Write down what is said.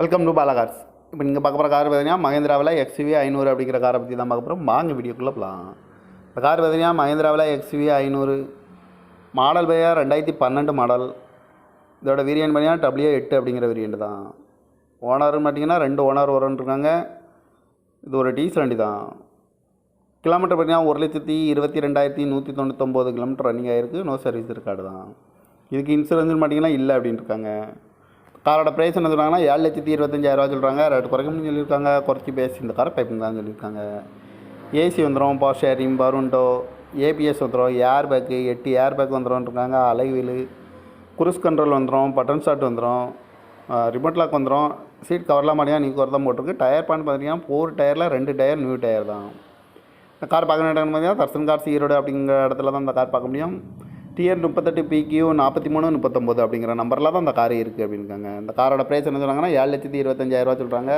Welcome to Bala cars இப்போ நீங்கள் பார்க்க போகிற கார் பார்த்தீங்கன்னா மகேந்திராவில் எக்ஸ்வி ஐநூறு அப்படிங்கிற காரை பற்றி தான் பார்க்க போகிறோம் வாங்க வீடியோக்குள்ளே போகலாம் இந்த கார் பார்த்தீங்கன்னா மகேந்திராவில் எக்ஸ்வி ஐநூறு மாடல் பையா? ரெண்டாயிரத்தி பன்னெண்டு மாடல் இதோட வேரியன்ட் பார்த்தீங்கன்னா டபிள்யூ எட்டு அப்படிங்கிற வேரியன்ட் தான். ஓனர்னு பார்த்தீங்கன்னா ரெண்டு ஓனர் வரன்னு இருக்காங்க. இது ஒரு டீசல் வண்டி தான். கிலோமீட்டர் பார்த்தீங்கன்னா ஒரு லட்சத்தி இருபத்தி ரெண்டாயிரத்தி நூற்றி தொண்ணூத்தொம்பது கிலோமீட்டர் ரன்னிங் ஆகிருக்கு நோ சர்வீஸ் இருக்காடு தான். இதுக்கு இன்சூரன்ஸ்னு பார்த்தீங்கன்னா இல்லை அப்படின்னு இருக்காங்க. காரோட ப்ரைஸ் என்ன சொல்கிறாங்கன்னா ஏழு லட்சத்தி இருபத்தஞ்சாயிரரூவா சொல்கிறாங்க ரேட் குறைக்கணும்னு சொல்லியிருக்காங்க. குறைச்சி பேசி இந்த காரை பைப்பிங் தான் சொல்லியிருக்காங்க. ஏசி வந்துடும் பவர் ஷேரிங் பருண்டோ ஏபிஎஸ் வந்துடும் ஏர் பேக்கு எட்டு ஏர் பேக் வந்துடும்ன்றாங்க இருக்காங்க அலைவீல் குரூஸ் கண்ட்ரோல் வந்துடும் பட்டன் ஷாட் வந்துடும் ரிமோட் லாக் வந்துடும் சீட் கவர்லாம் மாதிரியா நீ தான் போட்டிருக்கு. டயர் பான் பார்த்தீங்கன்னா ஃபோர் டயரில் ரெண்டு டயர் நியூ டயர் தான். இந்த கார் பார்க்க இடம் பார்த்தீங்கன்னா தர்சன் கார்ஸ் ஈரோடு அப்படிங்கிற இடத்துல தான் இந்த கார் பார்க்க முடியும். டிஎன் முப்பத்தெட்டு பிக்யூ நாற்பத்தி மூணு முப்பத்தொம்போது அப்படிங்கிற நம்பரில் தான் அந்த கார் இருக்குது அப்படின்னுக்காங்க. இந்த காரோட ப்ரைஸ் என்ன சொல்கிறாங்கன்னா ஏழு லட்சத்தி இருபத்தஞ்சாயிரரூவா சொல்கிறாங்க